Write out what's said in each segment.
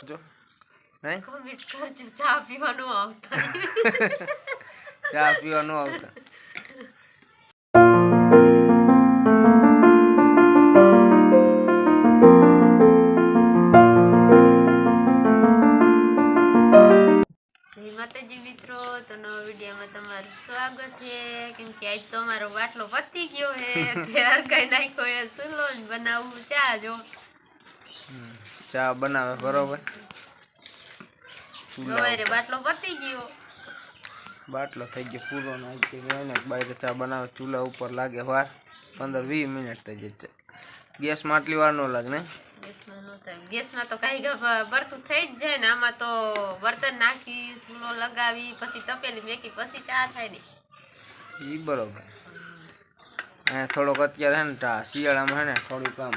કરજો હે? કમેન્ટ કરજો ચા પીવાનું આવતા. ચા પીવાનું આવતા. માતાજી મિત્રો તો નવા વિડીયોમાં તમારું સ્વાગત છે. કેમ કે આજ તો અમારો બાટલો પતી ગયો છે. ત્યાર કઈ નાખ્યો એ સુલો જ બનાવવું ચા જો. ચા બનાવે બરોબર? બાટલો પતી ગયો. બાટલો થઈ ગયો પૂરો નાખી એને ચા બનાવે. ચૂલા ઉપર લાગે વાર પંદર વીસ મિનિટ થઈ જાય ગેસમાં આટલી વાર ન લાગે ને? ગેસમાં તો કઈ બરતું થઈ જ જાય ને આમાં તો બર્તન નાખી ચૂલો લગાવી પછી તપેલી મેકી પછી ચા થાય ને. એ બરોબર. થોડોક અત્યારે છે ને શિયાળામાં છે ને થોડુંક આમ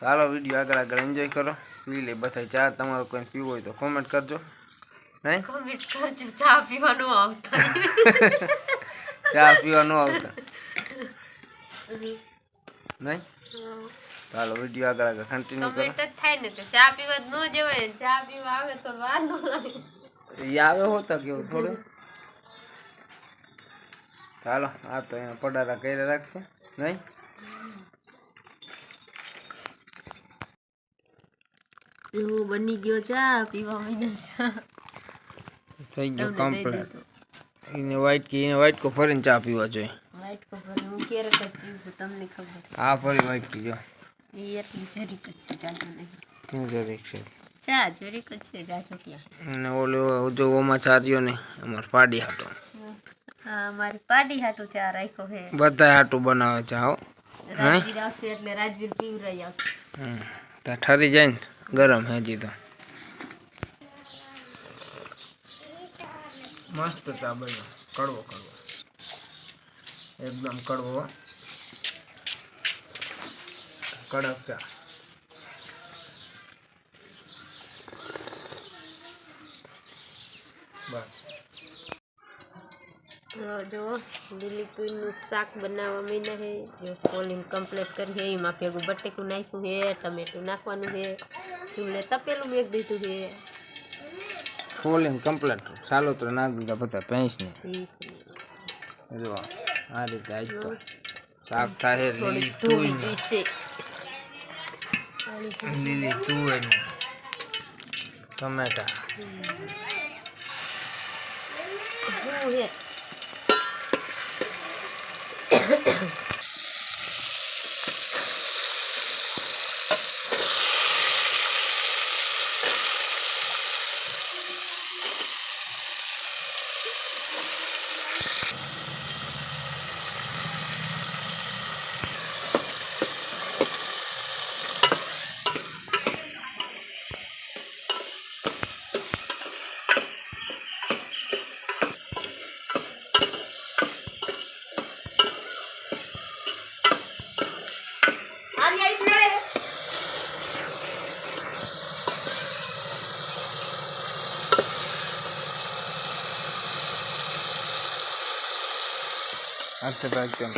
હાલો વિડીયો આગળ આગળ એન્જોય કરો પી લે બધા ચા તમારે કોઈ પીવો હોય તો કોમેન્ટ કરજો નહીં કમેન્ટ કરજો ચા પીવાનું આવતા ચા પીવા ન આવતા નહીં તો હાલો વિડીયો આગળ આગળ કન્ટિન્યુ કરો કમેન્ટ જ થાય ને તો ચા પીવા જ ન જવાય ને ચા પીવા આવે તો વાર ન લાગે એ આવે હોતા કેવું થોડું ચાલો આ તો અહીંયા પડારા કરી રાખશે નહીં એવું બની ગયો ચા પીવા મહિના ચા થઈ ગયો તમને દઈ કમ્પ્લીટ દીધું એને વ્હાઈટ કે એને વ્હાઈટ કો ફરીને ચા પીવા જોઈએ વાઈટ કપર હું ક્યારેક જ પીવું તમને ખબર આ ફરી વ્હાઈટ કીજો એ એટલી જરીક જ છે જાજો નહીં શું જરીક છે ચા જરીક જ છે જાજો ક્યાં અને ઓલો જો ઓમાં ચા રહ્યો ને અમારે પાડી હાટો હા મારી પાડી હાટું ચા રાખ્યો હે બધા હાટું બનાવે ચા હો રાજવીર આવશે એટલે રાજવીર પીવરાઈ આવશે હમ તો ઠરી જાય ને ગરમ હે હજી તો મસ્ત ચા બન્યો કડવો કડવો એકદમ કડવો હો. કડક ચા બસ ચલો જો તુરીનું શાક બનાવવા મહિના છે. જો કોલિંગ કમ્પ્લીટ કરી છે એમાં ભેગું બટેકું નાખ્યું છે ટમેટું નાખવાનું છે ચૂલે તપેલું મેક દીધું છે. કોલિંગ કમ્પ્લીટ ચાલો તો નાખ દીધા બધા ભેંસને જો આ રીતે આજ તો શાક થાય લીલી થોડું. લીલી તુર ટમેટા. હું છે. أنت بعد جنب.